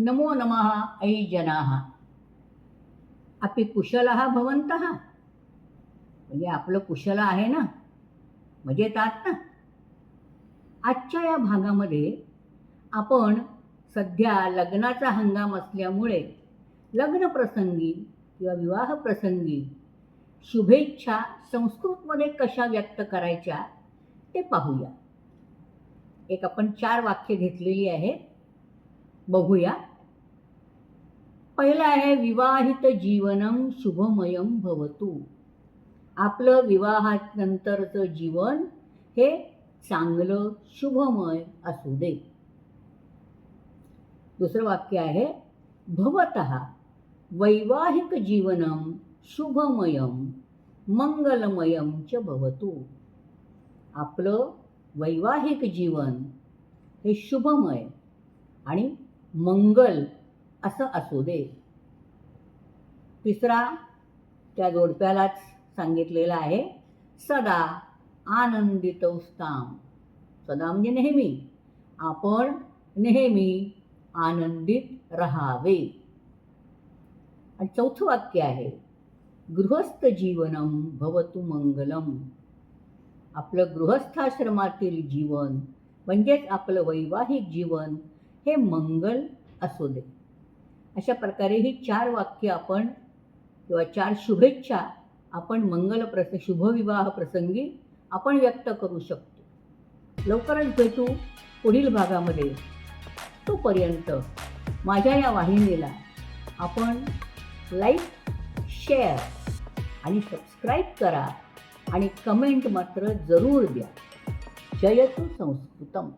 नमो नमः ऐ जनाः। अपि कुशलः भवन्तः। म्हणजे आपलं कुशल आहे ना? म्हणजे मजेत आहात ना? आजच्या या भागामध्ये आपण सध्या लग्नाचा हंगाम असल्यामुळे लग्नप्रसंगी किंवा विवाहप्रसंगी शुभेच्छा संस्कृतमध्ये कशा व्यक्त करायच्या ते पाहूया. एक आपण चार वाक्य घेतलेली आहेत. बघूया. पहिलं आहे विवाहित जीवनम शुभमयम भवतु. आपलं विवाहानंतरचं जीवन हे चांगलं शुभमय असू दे. दुसरं वाक्य आहे भवत वैवाहिक जीवनम शुभमयम मंगलमयम च भवतु. आपलं वैवाहिक जीवन हे शुभमय आणि मंगल असं असू दे. तिसरा त्या जोडप्यालाच सांगितलेला आहे सदा आनंदितौस्ताम सदा म्हणजे नेहमी. आपण नेहमी आनंदित राहावे. आणि चौथं वाक्य आहे गृहस्थ जीवनम भवतु मंगलम. आपलं गृहस्थाश्रमातील जीवन म्हणजेच आपलं वैवाहिक जीवन हे मंगल असू दे. अशा प्रकारे ही चार वाक्य आपण किंवा चार शुभेच्छा आपण मंगल प्रस शुभविवाह प्रसंगी आपण व्यक्त करू शकतो. लवकरच भेटू पुढील भागामध्ये. तोपर्यंत माझ्या या वाहिनीला आपण लाईक शेअर आणि सबस्क्राईब करा आणि कमेंट मात्र जरूर द्या. जयतु संस्कृतम.